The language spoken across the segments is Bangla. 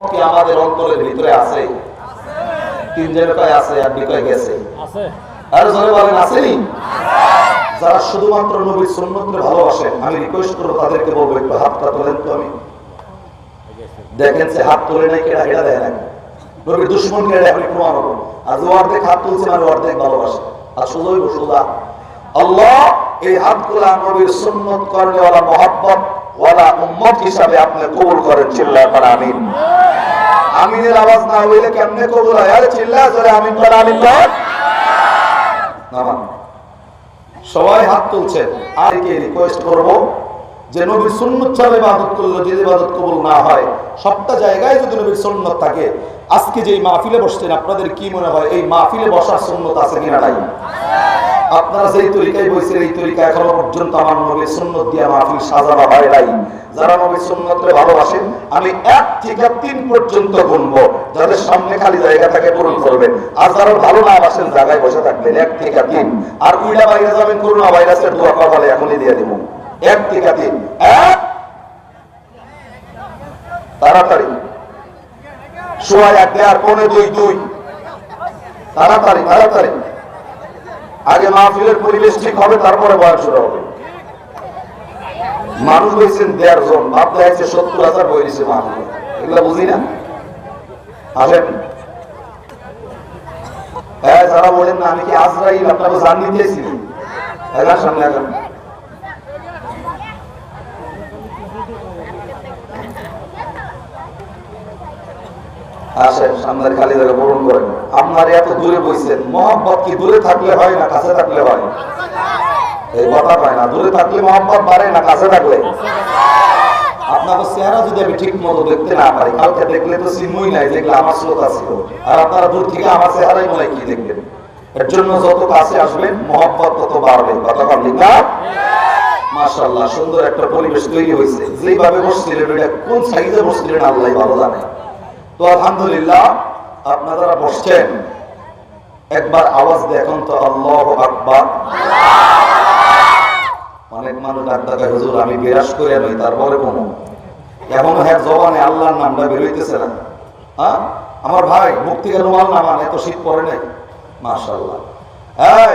কি আমাদের অন্তরের ভিতরে আছে? তিনজনের কয় আছে আর বিকয় গেছে। আর জনে বলেন আসেনি যারা শুধুমাত্র নবীর সুন্নতকে ভালোবাসেন আমি রিকোয়েস্ট করব তাদেরকে বলব একটু হাতটা তোলেন তো আমি। দেখেন সে হাত তোলে নাই কেডা হেডা দেয় না নবীর দুশ্মন কেডা আমি প্রমাণ হব। আর অর্ধেক হাত তুলছে মানে অর্ধেক ভালোবাসে আর বসুদা আল্লাহ এই হাতগুলা নবীর সুন্নত করলে ওরা মহাব্বত ওয়ালা উম্মত হিসাবে আপনি কবুল করেন, চিল্লায় পারা আমিন। আমিনের আওয়াজ না হইলে কেমনে কবুল হয়? আরে চিল্লা জোরে আমিন পারা আমিন সবাই হাত তুলছেন আর কে রিকোয়েস্ট করব যে নবীর সুন্নত ছাড়া ইবাদত করলে যদি ইবাদত কবুল না হয়, সবটা জায়গায় যদি নবীর সুন্নত থাকে, আজকে যে মাহফিলে বসছেন, আপনাদের কি মনে হয়, এই মাহফিলে বসার সুন্নত আছে কিনা নাই? আপনারা যেই তরিকায় বসছেন এই তরিকা এখনও পর্যন্ত আমার নবীর সুন্নত দিয়ে মাহফিল সাজানো হয় নাই। যারা নবীর সুন্নতকে ভালোবাসেন, আমি এক থেকে তিন পর্যন্ত গুনবো। যাদের সামনে খালি জায়গা থাকে, পূরণ করবেন। আর যারা ভালো না বাসেন, জায়গায় বসে থাকবেন, এক থেকে তিন। আর উইলা বাইরে যাবেন করোনা ভাইরাসের দোয়া কপালে এখনই দিয়ে দিব। এক থেকে তিন। এক! তাড়াতাড়ি। সোয়া এক দেড় পৌনে দুই দুই। তাড়াতাড়ি তাড়াতাড়ি। আগে মাহফিলের পরিবেশ ঠিক হবে, তারপরে বয়স শুরু হবে। মানুষ হয়েছেন দেড় জন ভাবতে দেখাচ্ছে সত্তর হাজার বই দিয়েছে মানুষ এগুলা বুঝি না? আসেন। হ্যাঁ যারা বলেন না, আমি কি আজরাইল আপনাকে জান নিতেছি এগার সামনে এখন আসেন, সামনের খালি জায়গা পূরণ করেন। আপনার এত দূরে বইছেন মোহাম্মত কি দূরে থাকলে হয় না কাছে থাকলে হয়? এই কথা পায় না, দূরে থাকলে মোহাম্মত বাড়ে না কাছে থাকলে? এর জন্য যত কাছে আসবেন মোহাম্মত তত বাড়বে। কথা ঠিক সুন্দর একটা পরিবেশ তৈরি হয়েছে। যেভাবে বসছিলেন কোন সাইজে বসছিলেন, আল্লাহ ভালো জানে। তো আলহামদুলিল্লাহ, আপনারা বসছেন, একবার আওয়াজ দেখুন তো, আল্লাহ আকবার। অনেক মানুষ ডাক্তার হুজুর, আমি বিরাজ করে নই তারপরে কোনো এখনও হ্যাঁ জবানে আল্লাহর নামটা বেরোইতেছে না। হ্যাঁ? আমার ভাই, মুক্তি রুমাল নামান এত শীত পড়ে নাই। মাশাল্লাহ হ্যাঁ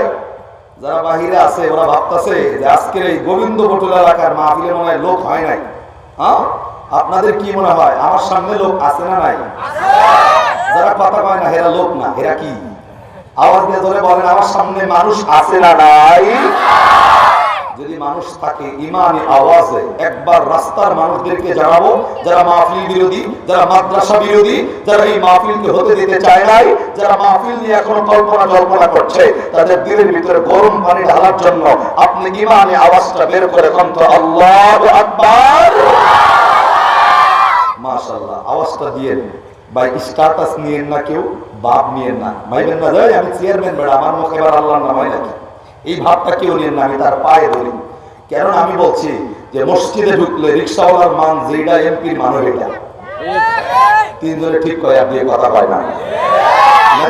যারা বাহিরে আছে, ওরা ভাবতেছে যে আজকের এই গোবিন্দ পটল এলাকার মাহফিলে মনে হয় লোক হয় নাই। হ্যাঁ? আপনাদের কি মনে হয়, আমার সামনে লোক আছে না নাই? যারা কথা কয় না, হেরা লোক না, হেরা কি? আওয়াজ দিয়ে ধরে বলেন, আমার সামনে মানুষ আছে না নাই? যদি মানুষ থাকে, ইমানি আওয়াজে একবার রাস্তার মানুষদেরকে জানাব, যারা মাহফিল বিরোধী, যারা মাদ্রাসা বিরোধী, যারা এই মাহফিলকে হতে দিতে চায় নাই, যারা মাহফিল নিয়ে এখনও কল্পনা জল্পনা করছে, তাদের দিলের ভিতরে গরম পানি ঢালার জন্য আপনি ইমানি আওয়াজটা বের করে এখন তো আল্লাহ আকবার! স্ট্যাটাস নিয়েন না কেউ, বাপ নিয়েন না। আমি চেয়ারম্যান বেড়া, আমার মুখে এবার আল্লাহর নামাই নাকি? এই ভাবটা কেউ নিয়েন না, আমি তার পায়ে ধরি। কেন আমি বলছি যে, মসজিদে ঢুকলে রিক্সাওয়ালার মান যেটা এমপির মান এটা তিনজনে ঠিক করে আপনি কথা পায় না।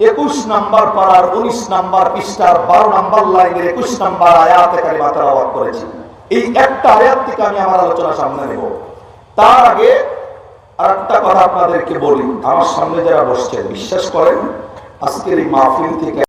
একুশ নাম্বার পাড়ার উনিশ নাম্বার পৃষ্ঠার বারো নাম্বার লাইনের একুশ নাম্বার আয়াতে কারিমা তেলাওয়াত করেছি। এই একটা আয়াত থেকে আমি আমার আলোচনা সামনে নেব। তার আগে আর একটা কথা আপনাদেরকে বলি। আমার সামনে যারা বসছেন, বিশ্বাস করেন, আজকের এই মাহফিল থেকে